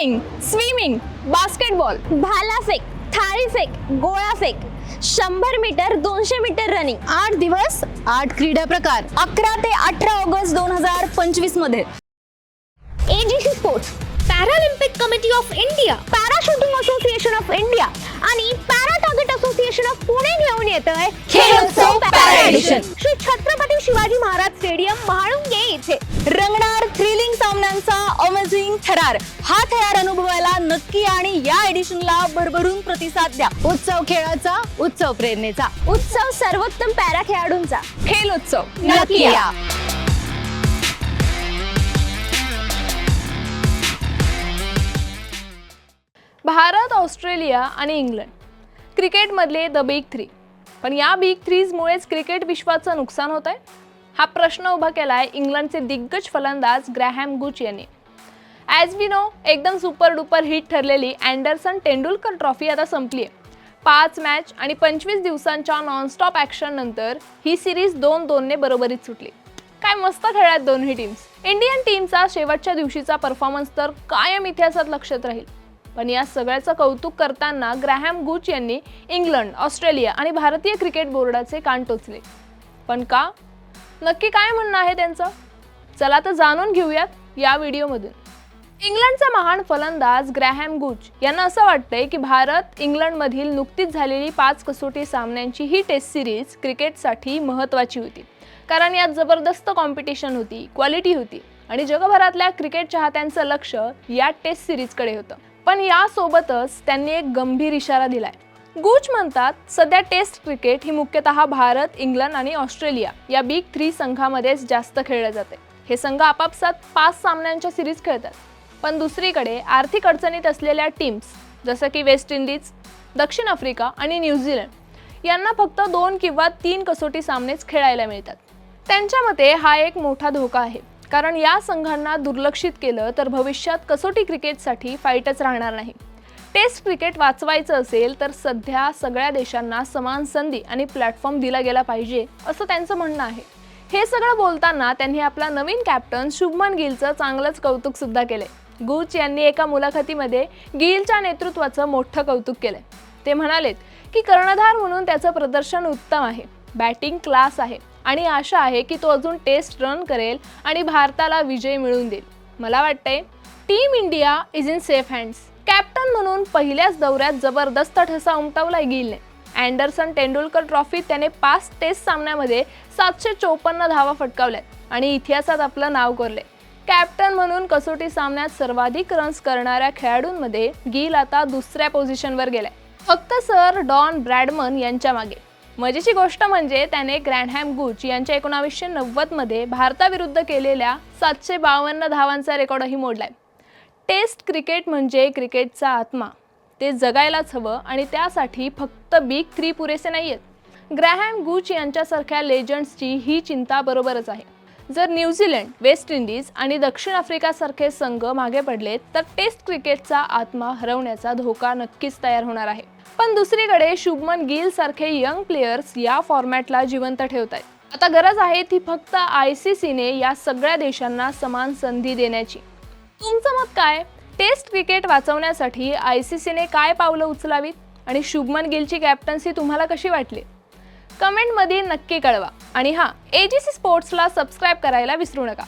Boating swimming basketball भालाफेक थाळीफेक गोळाफेक शंभर मीटर दोनशे मीटर रनिंग आठ दिवस आठ क्रीडा प्रकार. अकरा ते अठरा ऑगस्ट दोन हजार पंचवीसमध्ये. AGC sports paralympic committee of India para shooting association of India आणि para target association of Pune घेऊन येत आहे अमेझिंग थरार. हा थरार अनुभवायला नक्की आणि या एडिशनला भरभरून प्रतिसाद द्या. उत्सव खेळाचा उत्सव प्रेरणेचा. उत्सव सर्वोत्तम पॅरा खेळाडूंचा. खेलोत्सव नक्की या. भारत ऑस्ट्रेलिया आणि इंग्लंड. क्रिकेटमधले द बिग थ्री पण या बिग थ्रीजमुळेच क्रिकेट विश्वाचं नुकसान होत आहे हा प्रश्न उभा केला आहे इंग्लंडचे दिग्गज फलंदाज ग्रॅहॅम गुच यांनी. ॲज वी नो एकदम सुपर डुपर हिट ठरलेली अँडरसन तेंडुलकर ट्रॉफी आता संपली आहे पाच मॅच आणि पंचवीस दिवसांच्या नॉनस्टॉप ॲक्शननंतर ही सिरीज दोन दोनने बरोबरीत सुटली. काय मस्त खेळात दोन्ही टीम्स इंडियन टीमचा शेवटच्या दिवशीचा परफॉर्मन्स तर कायम इतिहासात लक्षात राहील. पण या सगळ्याचं कौतुक करताना ग्रॅहॅम गुच यांनी इंग्लंड ऑस्ट्रेलिया आणि भारतीय क्रिकेट बोर्डाचे कान टोचले. पण का? नक्की काय म्हणणं आहे त्यांचं? चला तर जाणून घेऊयात या व्हिडिओमधून इंग्लंडचा महान फलंदाज ग्रॅहॅम गुच यांना असं वाटतंय की भारत इंग्लंडमधील नुकतीच झालेली पाच कसोटी सामन्यांची ही टेस्ट सिरीज क्रिकेटसाठी महत्त्वाची होती. कारण यात जबरदस्त कॉम्पिटिशन होती क्वालिटी होती आणि जगभरातल्या क्रिकेट चाहत्यांचं लक्ष या टेस्ट सिरीजकडे होतं. पण यासोबतच त्यांनी एक गंभीर इशारा दिलाय. गुच म्हणतात सध्या टेस्ट क्रिकेट ही मुख्यतः भारत इंग्लंड आणि ऑस्ट्रेलिया या बिग थ्री संघामध्येच जास्त खेळलं जाते हे संघ आपापसात पाच सामन्यांच्या सिरीज खेळतात. पण दुसरीकडे आर्थिक अडचणीत असलेल्या टीम्स जसं की वेस्ट इंडिज दक्षिण आफ्रिका आणि न्यूझीलंड यांना फक्त दोन किंवा तीन कसोटी सामनेच खेळायला मिळतात. त्यांच्या मते हा एक मोठा धोका आहे कारण या संघांना दुर्लक्षित केलं तर भविष्यात कसोटी क्रिकेटसाठी फाईटच राहणार नाही. टेस्ट क्रिकेट वाचवायचं असेल तर सध्या सगळ्या देशांना समान संधी आणि प्लॅटफॉर्म दिला गेला पाहिजे असं त्यांचं म्हणणं आहे. हे सगळं बोलताना त्यांनी आपला नवीन कॅप्टन शुभमन गिलचं चांगलंच कौतुक सुद्धा केलंय. गुच यांनी एका मुलाखतीमध्ये गिलच्या नेतृत्वाचं मोठं कौतुक केलंय. ते म्हणालेत की कर्णधार म्हणून त्याचं प्रदर्शन उत्तम आहे. बॅटिंग क्लास आहे आणि आशा आहे की तो अजून टेस्ट रन करेल आणि भारताला विजय मिळवून देईल. मला वाटतंय team India is in safe hands. Captain म्हणून पहिल्याच दौऱ्यात जबरदस्त ठसा उमटवलाय गिलने. अँडरसन तेंडुलकर ट्रॉफीत त्याने पाच टेस्ट सामन्यामध्ये सातशे चोपन्न धावा फटकावल्यात आणि इतिहासात आपलं नाव कोरले कॅप्टन म्हणून कसोटी सामन्यात सर्वाधिक रन्स करणाऱ्या खेळाडूंमध्ये गिल आता दुसऱ्या पोझिशनवर गेलाय. फक्त सर डॉन ब्रॅडमन यांच्या मागे. मजेची गोष्ट म्हणजे त्याने ग्रँडहॅम गुच यांच्या एकोणावीसशे नव्वदमध्ये भारताविरुद्ध केलेल्या सातशे बावन्न धावांचा रेकॉर्डही मोडलाय. टेस्ट क्रिकेट म्हणजे क्रिकेटचा आत्मा. ते जगायलाच हवं आणि त्यासाठी फक्त बिग थ्री पुरेसे नाही आहेत ग्रॅहॅम गुच यांच्यासारख्या लेजंड्सची ही चिंता बरोबरच आहे. जर न्यूझीलंड वेस्ट इंडिज आणि दक्षिण आफ्रिकासारखे संघ मागे पडले तर टेस्ट क्रिकेटचा आत्मा हरवण्याचा धोका नक्कीच तयार होणार आहे. पण दुसरीकडे शुभमन गिल सारखे यंग प्लेयर्स या फॉर्मॅटला जिवंत ठेवत आहेत. आता गरज आहे ती फक्त आय सी सीने या सगळ्या देशांना समान संधी देण्याची. तुमचं मत काय? टेस्ट क्रिकेट वाचवण्यासाठी आय सी सीने काय पावलं उचलावीत? आणि शुभमन गिलची कॅप्टन्सी तुम्हाला कशी वाटली? कमेंटमध्ये नक्की कळवा. आणि हां ए जी सी स्पोर्ट्सला सबस्क्राईब करायला विसरू नका.